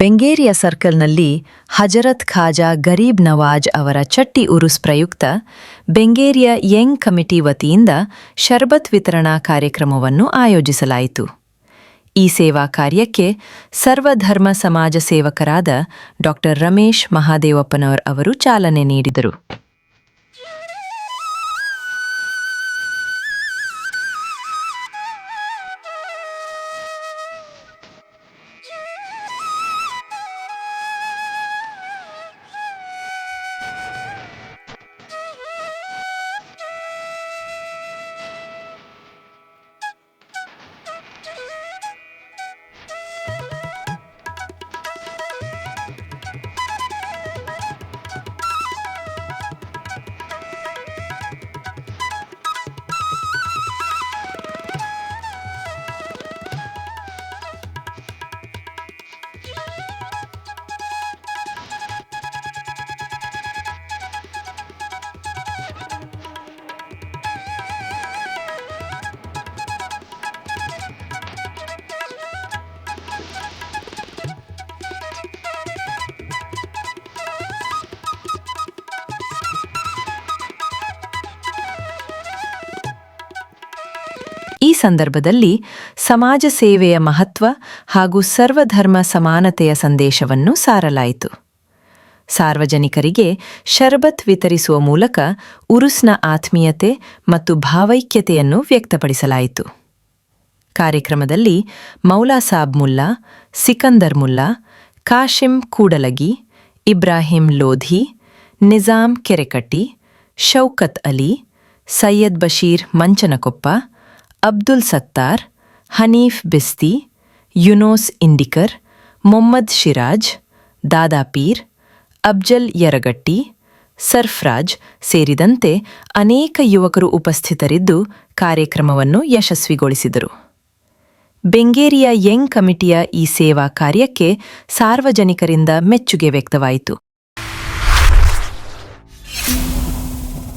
ಬೆಂಗೇರಿಯ ಸರ್ಕಲ್ನಲ್ಲಿ ಹಜರತ್ ಖಾಜಾ ಗರೀಬ್ ನವಾಜ್ ಅವರ ಚಟ್ಟಿ ಉರುಸ್ ಪ್ರಯುಕ್ತ ಬೆಂಗೇರಿಯ Young committee ವತಿಯಿಂದ ಶರ್ಬತ್ ವಿತರಣಾ ಕಾರ್ಯಕ್ರಮವನ್ನು ಆಯೋಜಿಸಲಾಯಿತು. ಈ ಸೇವಾ ಕಾರ್ಯಕ್ಕೆ ಸರ್ವಧರ್ಮ ಸಮಾಜ ಸೇವಕರಾದ ಡಾ ರಮೇಶ್ ಮಹಾದೇವಪ್ಪನವರ್ ಅವರು ಚಾಲನೆ ನೀಡಿದರು. ಸಂದರ್ಭದಲ್ಲಿ ಸಮಾಜ ಸೇವೆಯ ಮಹತ್ವ ಹಾಗೂ ಸರ್ವಧರ್ಮ ಸಮಾನತೆಯ ಸಂದೇಶವನ್ನು ಸಾರಲಾಯಿತು. ಸಾರ್ವಜನಿಕರಿಗೆ ಶರಬತ್ ವಿತರಿಸುವ ಮೂಲಕ ಉರುಸ್ನ ಆತ್ಮೀಯತೆ ಮತ್ತು ಭಾವೈಕ್ಯತೆಯನ್ನು ವ್ಯಕ್ತಪಡಿಸಲಾಯಿತು. ಕಾರ್ಯಕ್ರಮದಲ್ಲಿ ಮೌಲಾ ಸಾಬ್ ಮುಲ್ಲಾ, ಸಿಕಂದರ್ ಮುಲ್ಲಾ, ಕಾಶಿಂ ಕೂಡಲಗಿ, ಇಬ್ರಾಹಿಂ ಲೋಧಿ, ನಿಜಾಂ ಕೆರೆಕಟ್ಟಿ, ಶೌಕತ್ ಅಲಿ, ಸೈಯದ್ ಬಶೀರ್ ಮಂಚನಕೊಪ್ಪ ಅಬ್ದುಲ್ ಸತ್ತಾರ್, ಹನೀಫ್ ಬಿಸ್ತಿ, ಯುನೋಸ್ ಇಂಡಿಕರ್, ಮೊಹಮ್ಮದ್ ಶಿರಾಜ್ ದಾದಾಪೀರ್ ಅಬ್ಜಲ್ ಯರಗಟ್ಟಿ, ಸರ್ಫ್ರಾಜ್ ಸೇರಿದಂತೆ ಅನೇಕ ಯುವಕರು ಉಪಸ್ಥಿತರಿದ್ದು ಕಾರ್ಯಕ್ರಮವನ್ನು ಯಶಸ್ವಿಗೊಳಿಸಿದರು. ಬೆಂಗೇರಿಯ ಯಂಗ್ ಕಮಿಟಿಯ ಈ ಸೇವಾ ಕಾರ್ಯಕ್ಕೆ ಸಾರ್ವಜನಿಕರಿಂದ ಮೆಚ್ಚುಗೆ ವ್ಯಕ್ತವಾಯಿತು.